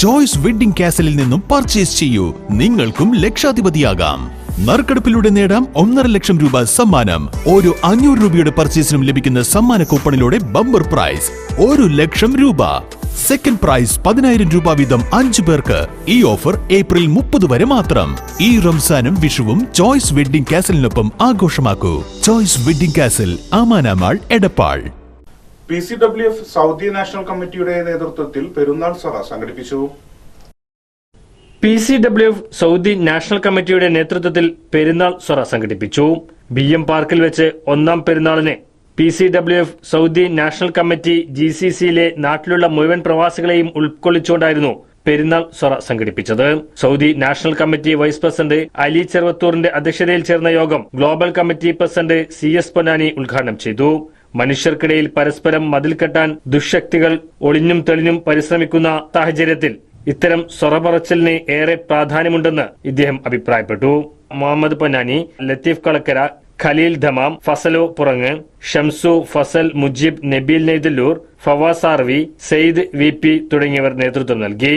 Choice wedding കാസലിൽ നിന്നും purchase ചെയ്യൂ. നിങ്ങൾക്കും ലക്ഷാധിപതിയാകാം. നറുക്കെടുപ്പിലൂടെ നേടാം ഒന്നര ലക്ഷം രൂപ സമ്മാനം. ഓരോ അഞ്ഞൂറ് രൂപയുടെ പർച്ചേസിനും ലഭിക്കുന്ന സമ്മാന കൂപ്പണിലൂടെ ബമ്പർ പ്രൈസ് ഒരു ലക്ഷം രൂപ. സെക്കൻഡ് പ്രൈസ് പതിനായിരം രൂപ വീതം അഞ്ചു പേർക്ക്. ഈ ഓഫർ ഏപ്രിൽ മുപ്പത് വരെ മാത്രം. ഈ റംസാനും വിഷുവും ചോയ്സ് വെഡിംഗ് കാസലിനൊപ്പം ആഘോഷമാക്കൂ. Choice wedding castle ആമാനാമാൾ Edappal. P C W F Saudi national കമ്മിറ്റിയുടെ നേതൃത്വത്തിൽ പെരുന്നാൾ സഭ സംഘടിപ്പിച്ചു. P C W F Saudi national കമ്മിറ്റിയുടെ നേതൃത്വത്തിൽ പെരുന്നാൾ സൊറ സംഘടിപ്പിച്ചു. ബി എം പാർക്കിൽ വെച്ച് ഒന്നാം പെരുന്നാളിന് P C W F Saudi national committee G C സിയിലെ നാട്ടിലുള്ള മുഴുവൻ പ്രവാസികളെയും ഉൾക്കൊള്ളിച്ചുകൊണ്ടായിരുന്നു പെരുന്നാൾ സൊറ സംഘടിപ്പിച്ചത്. Saudi national committee vice president Ali ചെറുവത്തൂറിന്റെ അധ്യക്ഷതയിൽ ചേർന്ന യോഗം global committee president C S Ponnani ഉദ്ഘാടനം ചെയ്തു. മനുഷ്യർക്കിടയിൽ പരസ്പരം മതിൽ കെട്ടാൻ ദുഷ്ശക്തികൾ ഒളിഞ്ഞും തെളിഞ്ഞും പരിശ്രമിക്കുന്ന സാഹചര്യത്തിൽ ഇത്തരം സ്വറപറച്ചിലിന് ഏറെ പ്രാധാന്യമുണ്ടെന്ന് ഇദ്ദേഹം അഭിപ്രായപ്പെട്ടു. മുഹമ്മദ് പൊന്നാനി ലത്തീഫ് കളക്കര ഖലീൽ ധമാം ഫസലു പുറങ്ങ് ഷംസു ഫസൽ മുജീബ് നബീൽ നെയ്തല്ലൂർ ഫവാസാർവി സെയ്ദ് വി തുടങ്ങിയവർ നേതൃത്വം നൽകി.